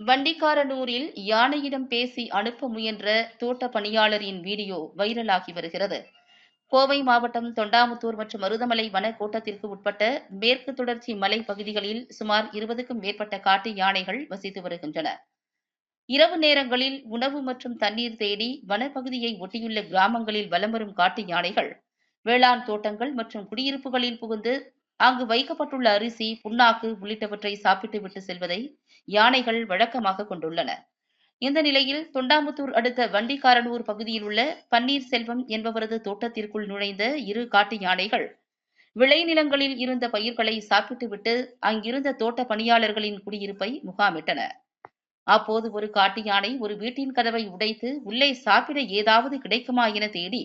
வண்டிக்காரனூரில் யானையிடம் பேசி அனுப்ப முயன்ற தோட்ட பணியாளரின் வீடியோ வைரலாகி வருகிறது. கோவை மாவட்டம் தொண்டாமுத்தூர் மற்றும் மருதமலை வனக்கோட்டத்திற்கு உட்பட்ட மேற்கு தொடர்ச்சி மலை பகுதிகளில் சுமார் இருபதுக்கும் மேற்பட்ட காட்டு யானைகள் வசித்து வருகின்றன. இரவு நேரங்களில் உணவு மற்றும் தண்ணீர் தேடி வனப்பகுதியை ஒட்டியுள்ள கிராமங்களில் வலம் வரும் காட்டு யானைகள் வேளாண் தோட்டங்கள் மற்றும் குடியிருப்புகளில் புகுந்து அங்கு வைக்கப்பட்டுள்ள அரிசி புண்ணாக்கு உள்ளிட்டவற்றை சாப்பிட்டு விட்டு செல்வதை யானைகள் வழக்கமாக கொண்டுள்ளன. இந்த நிலையில் தொண்டாமுத்தூர் அடுத்த வண்டிக்காரனூர் பகுதியில் உள்ள பன்னீர் செல்வம் என்பவரது தோட்டத்திற்குள் நுழைந்த இரு காட்டு யானைகள் விளைநிலங்களில் இருந்த பயிர்களை சாப்பிட்டுவிட்டு அங்கிருந்த தோட்ட பணியாளர்களின் குடியிருப்பை முகாமிட்டன. அப்போது ஒரு காட்டு யானை ஒரு வீட்டின் கதவை உடைத்து உள்ளே சாப்பிட ஏதாவது கிடைக்குமா என தேடி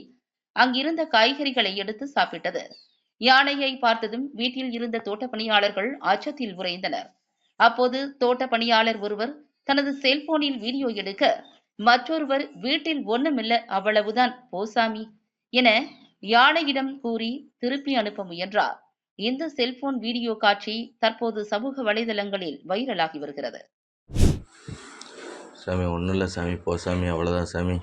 அங்கிருந்த காய்கறிகளை எடுத்து சாப்பிட்டது. யானையை பார்த்ததும் வீட்டில் இருந்த தோட்ட பணியாளர்கள் அச்சத்தில் உறைந்தனர். அப்போது தோட்ட பணியாளர் ஒருவர் தனது செல்போனில் வீடியோ எடுக்க மற்றொருவர் வீட்டில் ஒண்ணுமில்ல அவ்வளவுதான் போசாமி என யானையிடம் கூறி திருப்பி அனுப்ப முயன்றார். இந்த செல்போன் வீடியோ காட்சி தற்போது சமூக வலைதளங்களில் வைரலாகி வருகிறது. சாமி ஒன்றும் இல்லை சாமி போசாமி அவ்வளோதான் சாமி.